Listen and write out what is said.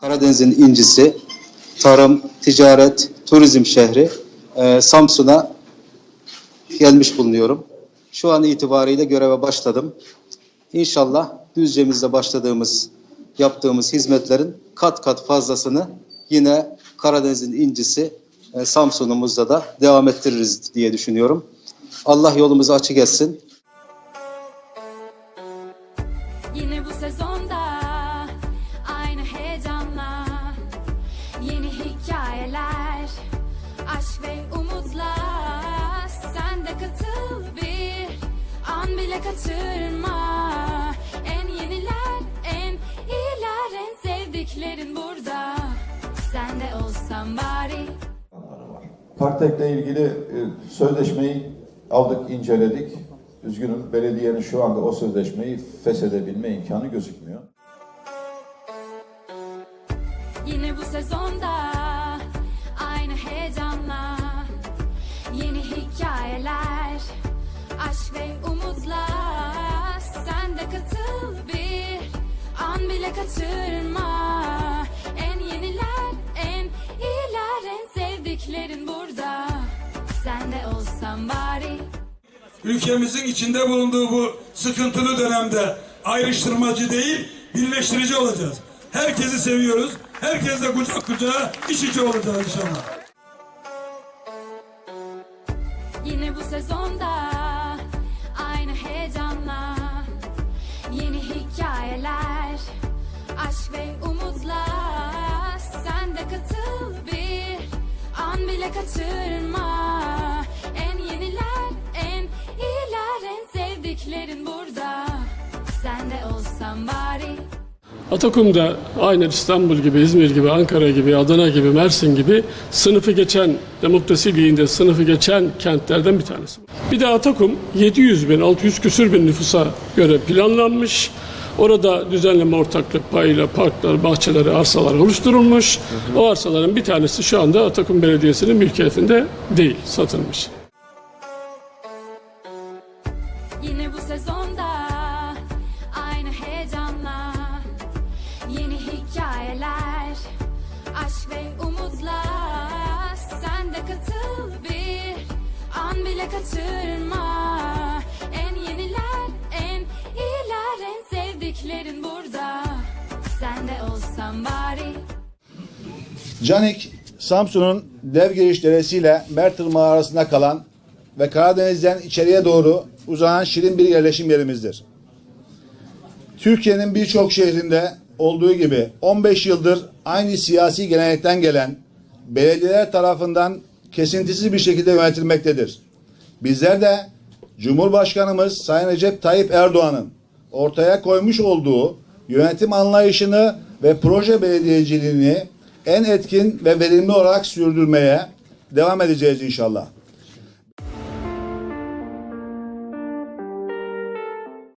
Karadeniz'in incisi, tarım, ticaret, turizm şehri e, Samsun'a gelmiş bulunuyorum. Şu an itibariyle göreve başladım. İnşallah Düzce'mizde başladığımız, yaptığımız hizmetlerin kat kat fazlasını yine Karadeniz'in incisi e, Samsun'umuzda da devam ettiririz diye düşünüyorum. Allah yolumuzu açık etsin. Aşk ve umutlar. Sen de katıl bir an bile kaçırma. En yeniler, en iyiler, en sevdiklerin burada. Sen de olsan bari. Parktek'le ilgili e, sözleşmeyi aldık, inceledik. Üzgünüm, belediyenin şu anda o sözleşmeyi feshedebilme imkanı gözükmüyor. Yine bu sezonda heyecanla yeni hikayeler, aşk ve umutlar. Sen de katıl bir an bile kaçırma. En yeniler, en iyiler, en sevdiklerin burada. Sen de olsan bari. ülkemizin içinde bulunduğu bu sıkıntılı dönemde ayrıştırmacı değil, birleştirici olacağız. Herkesi seviyoruz. Herkesle kucak kucağa iş içi olacağız inşallah. Yine bu sezonda aynı heyecanla yeni hikayeler, aşk ve umutlar. Sen de katıl bir an bile kaçırma. En yeniler, en iyiler, en sevdiklerin burada. Sen de olsan bari. Atakum'da aynen İstanbul gibi, İzmir gibi, Ankara gibi, Adana gibi, Mersin gibi sınıfı geçen, demokrasi liğinde sınıfı geçen kentlerden bir tanesi. Bir de Atakum 700 bin, 600 küsür bin nüfusa göre planlanmış. Orada düzenleme ortaklık payıyla parklar, bahçeleri, arsalar oluşturulmuş. O arsaların bir tanesi şu anda Atakum Belediyesi'nin mülkiyetinde değil, satılmış. Ve umutlar. Sen de katıl bir an bile kaçırma. En yeniler, en iyiler, en sevdiklerin burada. Sen de olsan bari. Canik, Samsun'un Devgiriş Deresi ile Mertırmağı arasında kalan ve Karadeniz'den içeriye doğru uzanan şirin bir yerleşim yerimizdir. Türkiye'nin birçok şehrinde olduğu gibi 15 yıldır aynı siyasi gelenekten gelen belediyeler tarafından kesintisiz bir şekilde yönetilmektedir. Bizler de Cumhurbaşkanımız Sayın Recep Tayyip Erdoğan'ın ortaya koymuş olduğu yönetim anlayışını ve proje belediyeciliğini en etkin ve verimli olarak sürdürmeye devam edeceğiz inşallah.